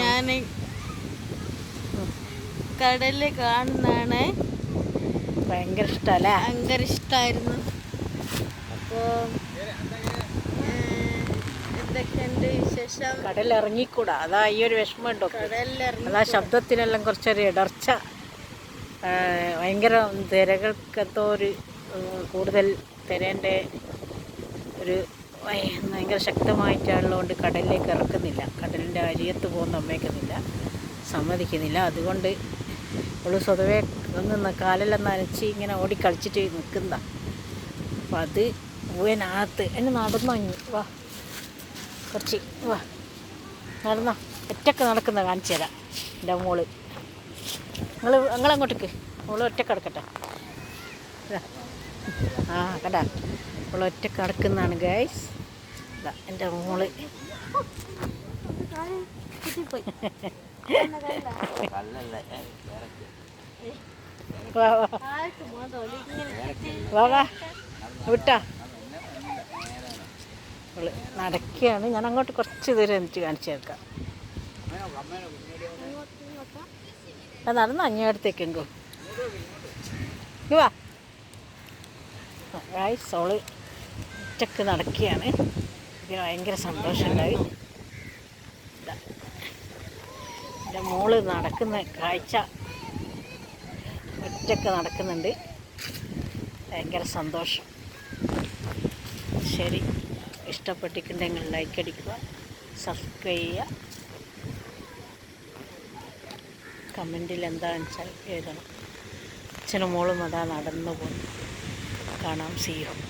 ഞാൻ കടലിൽ കാണുന്നതാണ്. ഭയങ്കര ഇഷ്ടമല്ലേ ഭയങ്കര ഇഷ്ടമായിരുന്നു അപ്പോൾ എന്തൊക്കെയുണ്ട് വിശേഷം? കടലിൽ ഇറങ്ങിക്കൂടാ അതാ ഈ ഒരു വിഷമം ഉണ്ടോ കടലിലിറങ്ങി അതാ ശബ്ദത്തിനെല്ലാം കുറച്ചൊരു ഇടർച്ച. ഭയങ്കര തിരകൾക്കെന്തോ ഒരു കൂടുതൽ തിരേന്റെ ഒരു ഭയങ്കര ശക്തമായിട്ടുള്ളതുകൊണ്ട് കടലിലേക്ക് ഇറക്കുന്നില്ല. കടലിന്റെ അരിയത്ത് പോകുന്ന അമ്മയ്ക്കുന്നില്ല. സമ്മതിക്കുന്നില്ല. അതുകൊണ്ട് അവൾ സ്വതവേ ഒന്ന് കാലെല്ലാം നനച്ച് ഇങ്ങനെ ഓടി കളിച്ചിട്ട് നിൽക്കുന്ന. അപ്പം അത് പൂവനകത്ത് എന്നെ നടന്നു അങ്ങ് വാ. കുറച്ച് വാ. നടന്നോ. ഒറ്റയ്ക്ക് നടക്കുന്ന കാണിച്ചു തരാം. എന്റെ മോൾ. നിങ്ങൾ നിങ്ങളങ്ങോട്ടേക്ക്. മോൾ ഒറ്റയ്ക്ക് കിടക്കട്ടെ. ആ കണ്ടാ? ഇപ്പോൾ ഒറ്റ കിടക്കുന്നതാണ് ഗൈസ് ഇതാ എന്റെ മോൾ. വാ വിട്ടാ? അവൾ നടക്കുകയാണ്. ഞാൻ അങ്ങോട്ട് കുറച്ച് ദൂരം എന്നിട്ട് കാണിച്ചു തേക്കാം നടന്ന്? അങ്ങേടത്തേക്കെങ്കോ വാ. ഗായ്സ് അവൾ ഒറ്റയ്ക്ക് നടക്കുകയാണ്. ഇതിന് ഭയങ്കര സന്തോഷമുണ്ടായി. എന്റെ മോൾ നടക്കുന്ന കാഴ്ച ഒറ്റയ്ക്ക് നടക്കുന്നുണ്ട്. ഭയങ്കര സന്തോഷം. ശരി ഇഷ്ടപ്പെട്ടിട്ടുണ്ടെങ്കിൽ ലൈക്ക് അടിക്കുക സബ്സ്ക്രൈബ് ചെയ്യുക. കമന്റിൽ എന്താണെന്ന് വെച്ചാൽ എഴുതണം. അച്ഛനും മോളും അതാ നടന്നു പോകുന്നു காணாம் செய்யும்